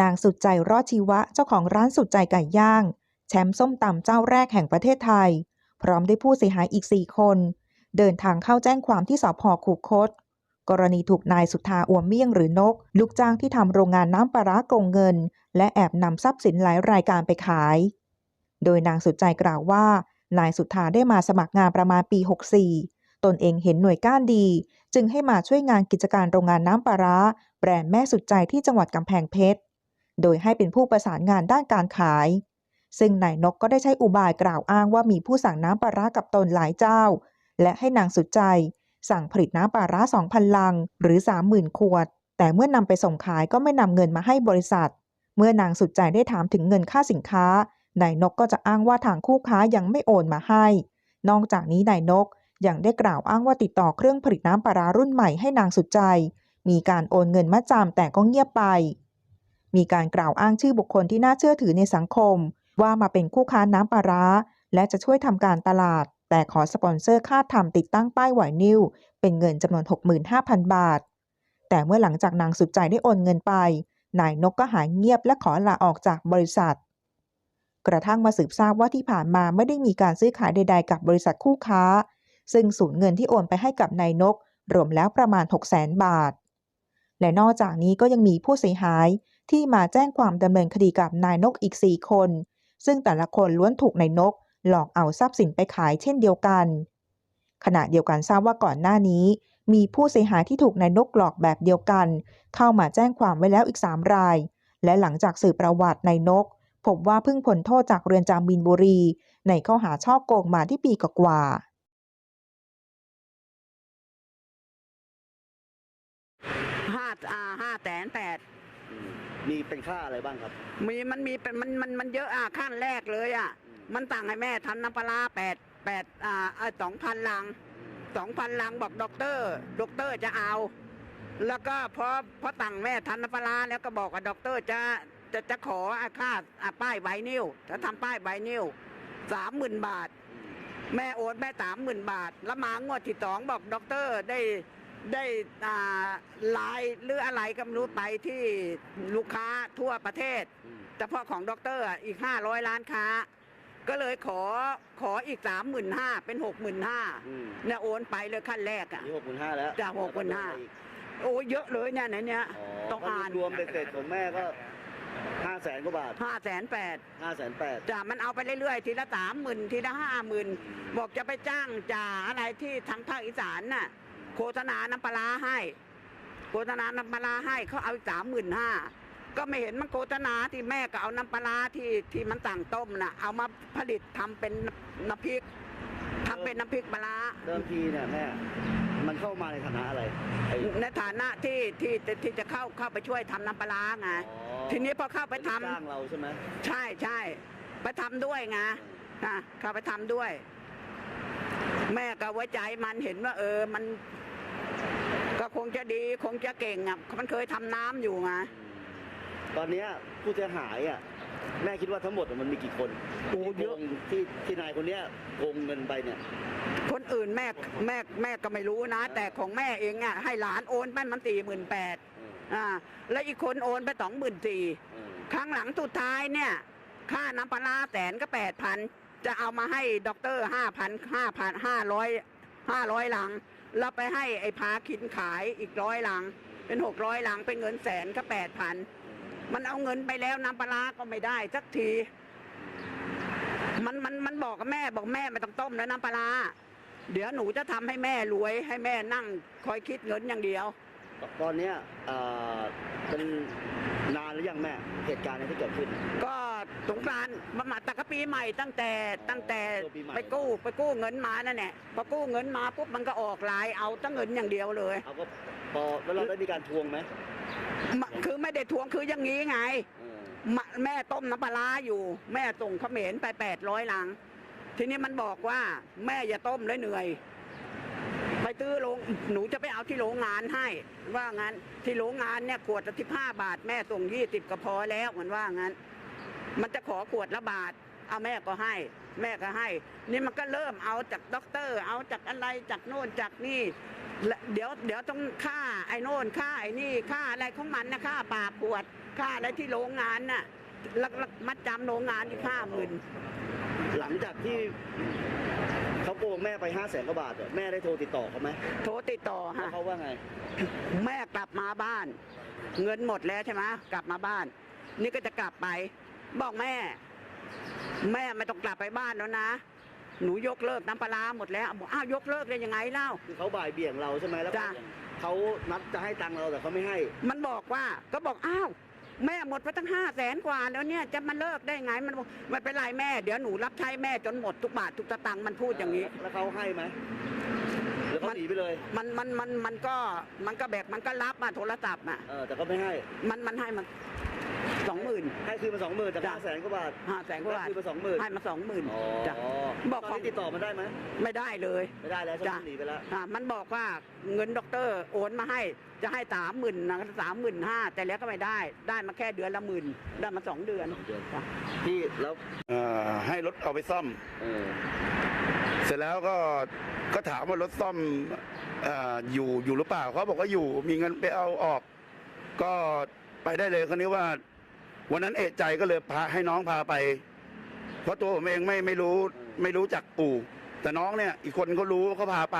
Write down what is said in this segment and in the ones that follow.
นางสุดใจรอดชีวะเจ้าของร้านสุดใจไก่ย่าง แชมป์ส้มตำเจ้าแรกแห่งประเทศไทย พร้อมด้วยผู้เสียหายอีก 4 คน เดินทางเข้าแจ้งความที่สพคูคต กรณีถูกนายสุธาอวมเมี่ยงหรือนก ลูกจ้างที่ทำโรงงานน้ำปลาร้าโกงเงิน และแอบนำทรัพย์สินหลายรายการไปขาย โดยนางสุดใจกล่าวว่า นายสุธาได้มาสมัครงานประมาณปี 64 ตนเองเห็นหน่วยก้านดี จึงให้มาช่วยงานกิจการโรงงานน้ำปลาร้า แบรนด์แม่สุดใจที่จังหวัดกำแพงเพชร โดยให้เป็นผู้ประสานงานด้านการขาย ซึ่งนายนกก็ได้ใช้อุบายกล่าวอ้างว่ามีผู้สั่งน้ำปลาร้ากับตนหลายเจ้า และให้นางสุดใจ สั่งผลิตน้ำปลาร้า2,000 ลัง หรือ 30,000 ขวด แต่เมื่อนำไปส่งขายก็ไม่นำเงินมาให้บริษัท เมื่อนางสุดใจได้ถามถึงเงินค่าสินค้านายนกก็จะอ้างว่าทางคู่ค้ายังไม่โอนมาให้ นอกจากนี้นายนกยังได้กล่าวอ้างว่าติดต่อเครื่องผลิตน้ำปลารารุ่นใหม่ให้นางสุดใจ มีการโอนเงินมาจำแต่ก็เงียบไป มีการกล่าวอ้างชื่อบุคคลที่น่าเชื่อถือในสังคม ว่ามาเป็นคู่ค้าน้ำปลาร้า และจะช่วยทำการตลาด แต่ขอสปอนเซอร์ค่าทำติดตั้งป้ายไหวนิ้วเป็นเงินจำนวน 65,000 บาท แต่เมื่อหลังจากนางสุดใจได้โอนเงินไป นายนกก็หายเงียบและขอลาออกจากบริษัท กระทั่งมาสืบทราบว่าที่ผ่านมาไม่ได้มีการซื้อขายใด ๆ กับบริษัทคู่ค้า ซึ่งสูญเงินที่โอนไปให้กับนายนกรวมแล้วประมาณ 600,000 บาท และนอกจากนี้ก็ยังมีผู้เสียหาย ที่มาแจ้งความดำเนินคดีกับนายนกอีก 4 คน ซึ่งแต่ละคนล้วนถูกนายนก หลอกเอาทรัพย์สินไปขายเช่นเดียวกัน ขณะเดียวกันทราบว่าก่อนหน้านี้ มีผู้เสียหายที่ถูกนายนกหลอกแบบเดียวกัน เข้ามาแจ้งความไว้แล้วอีก 3 ราย และหลังจากสืบประวัตินายนก พบว่าเพิ่งพ้นโทษจากเรือนจำมีนบุรี ในข้อหาช่อโกงมาที่ปีกว่าๆห้าอ่าห้าแสนแปด อื มมีเป็นค่าอะไรบ้างครับ มีมันมีเป็นมันมันมันเยอะอะขั้นแรกเลยอะ มันสั่งให้แม่ทำน้ำปลาร้าแปดแปดอ่าสองพันลังสองพันลังบอกด็อกเตอร์ ด็อกเตอร์จะเอา แล้วก็พอพอสั่งแม่ทำน้ำปลาร้าแล้วก็บอกกับด็อกเตอร์จะจะจะขออาค่าอ่าป้ายใบนิ้วจะทำป้ายใบนิ้วสามหมื่นบาท แม่โอนแม่สามหมื่นบาท แล้วมางวดที่สองบอกด็อกเตอร์ได้ ได้อ่าไลน์หรืออะไรก็ไม่รู้ไปที่ลูกค้าทั่วประเทศอืมเฉพาะของด็อกเตอร์อะอีกห้าร้อยล้านค้า ก็เลยขอขออีกสามหมื่นห้าเป็นหกหมื่นห้าอืมเนี่ยโอนไปเลยขั้นแรกอะนี่หกหมื่นห้าแล้วจ้ะ65,000โอ้เยอะเลยเนี่ยไหนเนี่ยต้องอ่านรวมเป็นเสร็จของแม่ก็ห้าแสนกว่าบาทห้าแสนแปดห้าแสนแปดจ้ะมันเอาไปเรื่อยๆ ทีละสามหมื่นทีละห้าหมื่นบอกจะไปจ้างจ่าอะไรที่ทางภาคอีสานน่ะ โฆษณาน้ำปลาร้าให้ โฆษณาน้ำปลาร้าให้เขาเอาอีกสามหมื่นห้าก็ไม่เห็นมันโฆษณาที่แม่ก็เอาน้ำปลาร้าที่ที่มันสั่งต้มน่ะ เอามาผลิตทำเป็นน้ำพริกทำเป็นน้ำพริกปลาร้าเดิมทีเนี่ยแม่มันเข้ามาในฐานะอะไรไอ้ในฐานะที่ที่ที่จะเข้าเข้าไปช่วยทำน้ำปลาร้าไงอ๋อทีนี้พอเข้าไปทำจ้างเราใช่ไหมใช่ใช่ไปทำด้วยไงนะเข้าไปทำด้วย แม่ก็ไว้ใจมันเห็นว่า เออมัน ก็คงจะดีคงจะเก่งอะมันเคยทำน้ำอยู่ไงตอนเนี้ยผู้เสียหายอะแม่คิดว่าทั้งหมดอะมันมีกี่คนโอ้ที่เยโกอะงที่ที่นายคนเนี้ยโกงเงินไปเนี่ย คนอื่นแม่แม่แม่ก็ไม่รู้นะ แต่ของแม่เองอะให้หลานโอนไปมันสี่หมื่นแปดเอออ่าแล้วอีกคนโอนไปสองหมื่นสี่เออครั้งหลังสุดท้ายเนี่ย ค่าน้ำปลาร้าแสนก็แปดพันจะเอามาให้ด็อกเตอร์ห้าพันห้าพันห้าร้อยห้าร้อยหลัง แล้วไปให้ไอ้พาคินขายอีกร้อยหลัง เป็นหกร้อยหลังเป็นเงินแสนก็แปดพันมันเอาเงินไปแล้วน้ำปลาร้าก็ไม่ได้สักที มันมันมันบอกกับแม่บอกแม่ไม่ต้องต้มแล้วน้ำปลาร้าเดี๋ยวหนูจะทำให้แม่รวย ให้แม่นั่งคอยคิดเงินอย่างเดียว ตอนเนี้ยเอ่อเป็นนานหรือยังแม่เหตุการณ์เนี้ที่เกิดขึ้น ก็ สงกรานต์ประมาณตะกปีใหม่ตั้งแต่ตั้งแต่ช่วงปีใหม่ไปกู้ไปกู้เงินมานั่นแหละพอกู้เงินมาปุ๊บมันก็ออกลายเอาตั้งเงินอย่างเดียวเลยเอาก็พอแล้วเราได้มีการทวงไหมมะคือไม่ได้ทวงคืออย่างนี้ไงเออมะแม่ต้มน้ำปลาร้าอยู่ แม่ส่งเขมรไปแปดร้อยลัง ทีนี้มันบอกว่า แม่อย่าต้มเลยเหนื่อย ไปตื้อโรงหนูจะไปเอาที่โรงงานให้ ว่างั้นที่โรงงานเนี่ยขวดละสิบห้าบาท แม่ส่งยี่สิบก็พอแล้วมันว่างั้น มันจะขอขวดละบาท เอาแม่ก็ให้ แม่ก็ให้ นี่มันก็เริ่มเอาจากด็อกเตอร์ เอาจากอะไรจากโน่นจากนี่และเดี๋ยวเดี๋ยวต้องค่าไอ้โน่นค่าไอ้นี่ค่าอะไรของมันนะค่าปราบขวดค่าอะไรที่โรงงานน่ะแล้วแล้วมัดจำโรงงานอีกห้าหมื่นหลังจากที่เขาโกงแม่ไปห้าแสนกว่าบาทอะแม่ได้โทรติดต่อเขาไหมโทรติดต่อแล้วฮะเขาว่าไง แม่กลับมาบ้าน เงินหมดแล้วใช่ไหมกลับมาบ้าน นี่ก็จะกลับไป บอกแม่ แม่ไม่ต้องกลับไปบ้านแล้วนะ หนูยกเลิกน้ำปลาร้าหมดแล้วบอกอ้าวยกเลิกได้ยังไงเล่า คือเขาบ่ายเบี่ยงเราใช่ไหมแล้วจ้ะ เขานัดจะให้ตังค์เราแต่เขาไม่ให้มันบอกว่าก็บอกอ้าวแม่หมดไปตั้งห้าแสนกว่าแล้วเนี่ยจะมาเลิกได้ไงมันบอกไม่เป็นไรแม่เดี๋ยวหนูรับใช้แม่จนหมดทุกบาททุกสตังค์มันพูดอย่างนี้ แล้วเขาให้ไหมหรือเขามันหนีไปเลยมันมันมันมันก็มันก็แบบมันก็รับมาโทรศัพท์อะ เออแต่ก็ไม่ให้มันมันให้มัน สองหมื่นให้คืนมาสองหมื่นจากจ้ะห้าแสนกว่าบาทห้าแสนกว่าบาทให้คืนมาสองหมื่นให้มาสองหมื่นอ๋อจ้ะบอกตอนนี้ติดต่อมาได้ไหมไม่ได้เลยไม่ได้แล้วใช่ไหมจ้ะหนีไปแล้วอ่ามันบอกว่าเงินด็อกเตอร์โอนมาให้จะให้สามหมื่นนะสามหมื่นห้าแต่แล้วก็ไม่ได้ ได้มาแค่เดือนละหมื่นได้มาสองเดือนสองเดือนจ้ะที่แล้วเอ่อให้รถเอาไปซ่อมเออเสร็จแล้วก็ก็ถามว่ารถซ่อมเอออยู่อยู่หรือเปล่าเขาบอกว่าอยู่มีเงินไปเอาออก ก็ไปได้เลยคนนี้ว่า วันนั้นเอะใจก็เลยพาให้น้องพาไป เพราะตัวผมเองไม่ไม่รู้ไม่รู้จักปู่ แต่น้องเนี่ย อีกคนเขารู้เขาพาไป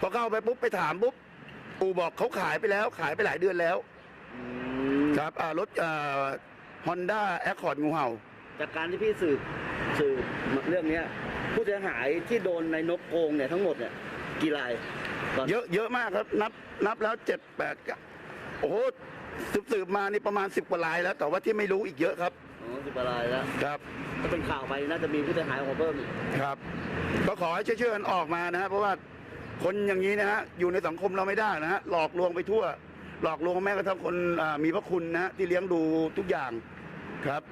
พอเข้าไปปุ๊บไปถามปุ๊บปู่บอกเขาขายไปแล้ว ขายไปหลายเดือนแล้วอืมครับอ่ารถฮอนด้าแอคคอร์ดงูเห่า จากการที่พี่สืบสืบเรื่องเนี้ย ผู้เสียหายที่โดนในนกโกงเนี่ยทั้งหมดเนี่ยกี่รายตอนเยอะเยอะมากครับ นับนับแล้วเจ็ดแปดเก้าโอ้โห สืบสืบมานี่ประมาณสิบกว่าลายแล้ว แต่ว่าที่ไม่รู้อีกเยอะครับอ๋อสิบกว่ารายแล้วครับถ้าเป็นข่าวไปน่าจะมีผู้เสียหายออกมาเพิ่มอีกครับ ก็ขอให้ช่วยๆกันออกมานะฮะเพราะว่าคนอย่างนี้นะฮะอยู่ในสังคมเราไม่ได้นะฮะหลอกลวงไปทั่ว หลอกลวงแม้กระทั่งคนอ่ามีพระคุณนะฮะที่เลี้ยงดูทุกอย่างครับ